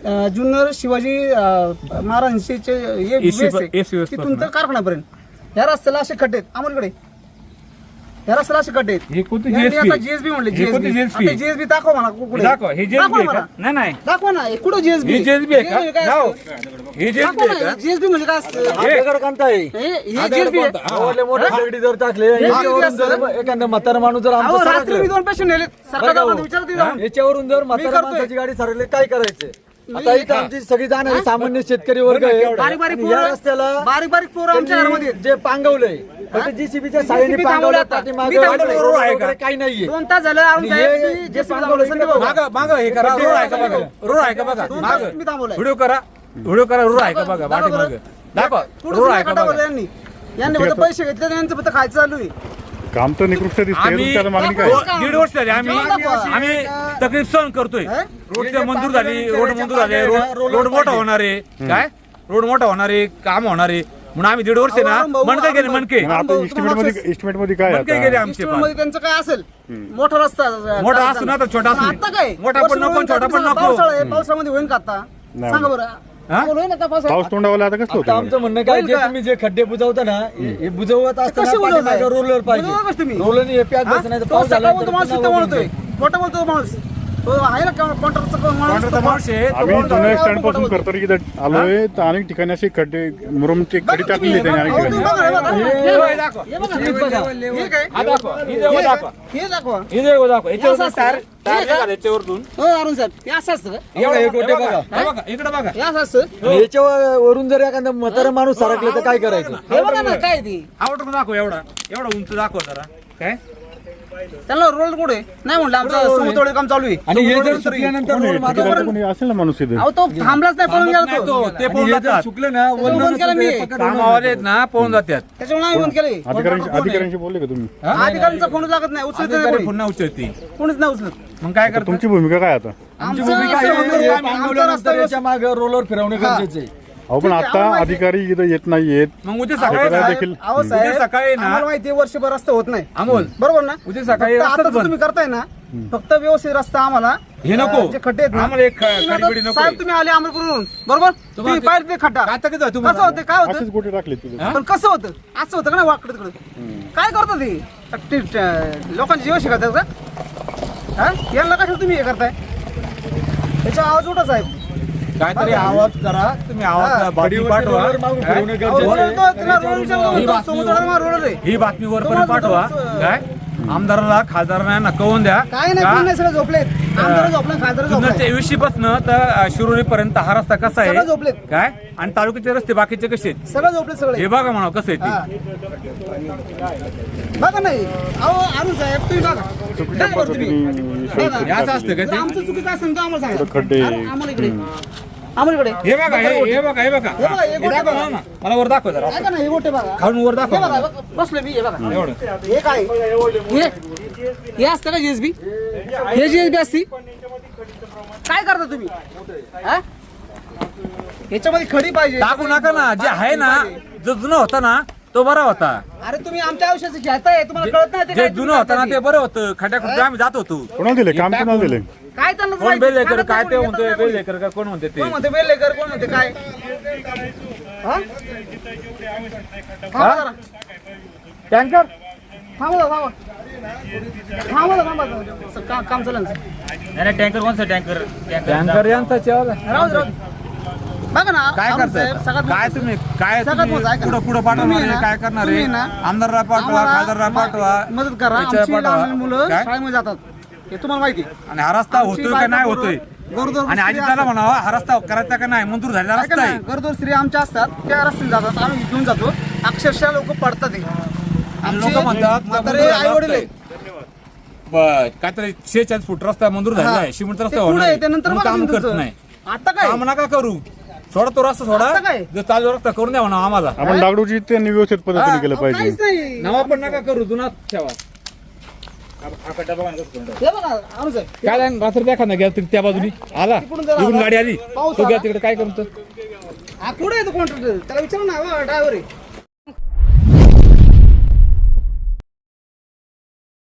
अं, जुन्नर शिवाजी अं, महाराजांचे जे हे एस- वेस आहे, एस- वेस तिथून तर कारखान्यापर्यंत या रस्त्याला असे खड्डे आहेत आमच्याकडे या रस्त्याला असे खड्डे आहेत हे कोणती यांनी GSP? आता जीएसबी म्हणले हे कोणती जीएसबी? जीएसबी दाखव मला कुठे दाखव हे दाखव जेसबी आहे मला. का नाही नाही दाखवा ना हे कुठं जीएसबी हे जेसबी आहे का नाव हे आहे का जीएसबी म्हणजे काय असतं हे- दगड कोणता आहे हे हे आधार जीएसबी आहे कोणता? हा. एवढे मोठे दगडी जर टाकले हे याच्यावरून किती जर असतं? एखादा म्हातारा माणूस जर अहो आमचं रात्री मी सरकलं, दोन पेशंट नेले सरकार हो? विचारते जाऊन याच्यावरून जर म्हातारा करतोय. माणसाची गाडी सरकली काय करायचं आता इथं आमची सगळी जाणारी सामान्य शेतकरी वर्ग आहे बारीक बारीक आणि या पोरं रस्त्याला बारीक बारीक पोरं आमच्या घरामध्ये जे पांगवलंय फक्त जीसीबीच्या साह्याने JCB पांगवलं थांबवलं आता. पाठीमागं मी थांबवलं. रोड रोड आहे का? वगैरे काही नाहीये दोन तास झालं आणि हे जे भाऊ. माग माग हे करा रोड आहे का बघा रोड आहे का बघा दोन माग तास तुम्ही थांबवलंय. व्हिडिओ करा व्हिडिओ करा रोड आहे का बघा दाखवा पाठी माग बरं. दाखवा पुढं रोड आहे सगळं का खड्डा बघा भरला यांनी यांनी फक्त पैसे घेतले आणि यांचं फक्त खायचं चालू आहे काम तर निकृष्ट दिसतंय आम्ही मागणी काय. दीड वर्ष झाली आम्ही. आम्ही तकलीफ सहन करतोय? रोडच्या मंजूर झाली रोड मंजूर झाले रोड रोड मोठा होणार आहे. काय? रोड मोठा होणार आहे काम होणार आहे. म्हणून आम्ही दीड वर्ष ना मनके गेले आता इस्टिमेटमध्ये इस्टिमेटमध्ये काय गेले आता? आमचे मध्ये त्यांचं काय असेल? मोठा रस्ता मोठा असू ना तर छोटा असू. आता काय? मोठा पण नको, छोटा पण नको. पावसाळा आहे, पावसामध्ये होईल का आता? नाही. सांगा बरं. हा? होईल ना आता पावसाळ्यात? पाऊस तोंडावाला आता कसं आता होतं? आमचं म्हणणं काय होईल जे का? तुम्ही जे खड्डे बुजवता ना हे हे बुजवत कसे असताना बुजवताय? रोलर तुम्ही? पाहिजे रोलरने हे पाऊस झाला बोलतोय. खोटं बोलतो माणूस तो आहे ना माणूस? आहे, तो आम्ही जुन्या स्टँडपासून. करतो इथं. आलोय तर अनेक ठिकाणी असे खड्डे मुरुमचे खडी टाकलेली त्यांनी अनेक ठिकाणी बघा, हे बघा. हे हे दाखवा. हे बघा, हे बघा. हे काय? हा दाखवा. ही देव दाखवा. हे दाखवा. ही देव दाखवा. याच्यावरून असं टायर असतं. टायर हे का? निघाले याच्यावरून हो अरुण साहेब हे असं असतं. का? एवढं हे हे गोटे बघा. बघा. हे बघा इकडे बघा. हे असं असतं. आणि याच्यावरून जर एखादा म्हातारा माणूस सरकलं तर काय करायचं? हे बघा ना काय ती? आवडून दाखव एवढा. एवढा उंच दाखव जरा. काय? त्यांना रोल कुठे? नाही म्हणलं आमचं समतोडे काम चालू आहे. आणि हे जर कोणी रोड आहे? मागं- ठेकेदार कोणी असेल ना माणूस इथे? अहो तो थांबलाच नाही पळून गेला नाही तो. तो. पळून हे जर जातात. ना बंद केलं मी. ना पळून जातात. त्याच्यामुळे बंद केले. अधिकाऱ्यांशी अधिकाऱ्यांशी बोलले का तुम्ही? अधिकाऱ्यांचा फोन लागत नाही उचलत नाही अधिकारी कोणी. पुन्हा उचलती कोणीच नाही उचलत. मग काय करतो तुमची भूमिका काय आता? आमची असं हे आमचा रस्ता याच्या मागे रोलर फिरवणे गरजेचे आहे. अहो पण ठीक आहे, आता आम्हाला माहिती- अधिकारी इथं येत नाहीयेत. मग उद्या ठेकेदार सकाळी देखील अहो साहेब उद्या सकाळी ना- आम्हाला माहिती आहे, वर्षभर रस्ता होत नाही. अमोल बरोबर ना? उद्या सकाळी फक्त रस्ताच आता जो बंद. तुम्ही करताय ना फक्त व्यवस्थित रस्ता आम्हाला हे नको. अं, जे खड्डे आहेत ना आम्हाला एक ख- तुम्ही आता- खडीबिडी नको. साहेब तुम्ही आले अमरपूरवरून बरोबर? तुम्ही ते- पाहिजे ते खड्डा. काय तक्रार आहे कसं? होतं काय होतं? असेच गोटे टाकले तिथे हा? पण कसं होतं? असं होतं का ना वाकडं तिकडं? काय करतात ते? लोकांची जीव शिकवतात का? हा? यांना कशाला तुम्ही हे करताय? त्याचा आवाज उठा साहेब. काहीतरी आवाज करा तुम्ही आवाज हा. बातमी पाठवा. ही. तो बातमी. ही वरपर्यंत पाठवा. काय? आमदाराला खासदारांना यांना कळवून द्या. काय नाही सगळं झोपलेत. पासन तर शिरोली पर्यंत हा रस्ता कसा सगळं आहे झोपलेत. काय? आणि तालुक्याचे रस्ते बाकीचे कसे आहेत? सगळं झोपले सगळे. हे बघा म्हणा कसं आहे हा. ते बघा नाही. अहो अरुण साहेब तुम्ही बघा. काय बरं तुम्ही? बघा. हे असतं का ते? आमचं चुकीचं असेल तर आम्हाला सांगा. आम्हाला इकडे. आम्हाला इकडे हे बघा हे हे बघा हे बघा. हे बघा, हे हे गोटे दाखव बघा. ना. मला वर दाखव जरा. ऐका ना हे गोटे बघा. खालून वर हे दाखव बघा बघ, बसलोय मी हे बघा. एवढं. हे काय? हे हे असतं का जीएसबी हे जीएसबी असती? काय करता तुम्ही? हा? याच्यामध्ये खडी पाहिजे. टाकू नका ना जे आहे ना जो जुनं होता ना तो बरा होता. अरे तुम्ही आमच्या आयुष्याचं घेताय तुम्हाला कळत नाही ते जे काय जुनं होतं ना ते बरं होतं. खड्ड्याकडे आम्ही जात होतो. कोणाला दिले काम कोणाला दिले काय त्यांना कोण बेलेकर काय ते म्हणतोय बेलेकर का कोण म्हणते ते? कोण म्हणते? बेलेकर कोण म्हणते? काय? हा? थांबा जरा. टँकर? थांबा जरा, थांबा. थांबा जरा, थांबा जरा. असं का- काम चालेल नाही. टँकर कोणचा टँकर? टँकर यांचा चेहरा राहू दे, राहू दे. बघा ना काय आमचं करताय? साहेब सगळ्यात काय मोठं- तुम्ही? काय सगळ्यात तुम्ही मोठं ऐका ना. पुढं पुढं पाठवणार तुम्ही आहे? ना- काय करणार तुम्ही आहे? ना आमदारला पाठवा आम्हाला खासदारला पाठवा. मदत करा. त्याच्यावर आमची पाठवा. लहान मुलं काय? शाळेमध्ये जातात. हे तुम्हाला माहिती आणि हा रस्ता आमची होतोय का बायका नाही होतोय? गरोदर आणि स्त्री असतात. म्हणावा हा रस्ता करायचा का नाही? मंजूर झालेला ऐका रस्ता ना आहे. गरोदर स्त्री आमच्या असतात त्या रस्त्याने जातात. आम्ही घेऊन जातो. अक्षरशः लोक पडतात हे. आमचे लोक म्हणतात म्हातारे आई वडील बर काहीतरी शेचाळीस फूट रस्ता मंजूर झालेला आहे. ते रस्ता होणार आहे, आहे. बघा काम करत. नाही. आता काय? काम नका करू. सोडा तो रस्ता सोडा. आता काय? जो चालू रस्ता करून द्या म्हणा आम्हाला. आपण डागडूजी त्यांनी व्यवस्थित पद्धतीने केलं अहो, पाहिजे. नाही. नवा पण नका करू जुना ठेवा. हे बघा अरुण साहेब काय? रात्री देखा ना गेला त्या बाजूनी. आला. जरा आला. गाडी आली. पाऊस तो आला. गेला तिकडे काय करतो? हा कुठे येतो कॉन्ट्रॅक्टर त्याला विचार ना ड्रायव्हर आहे.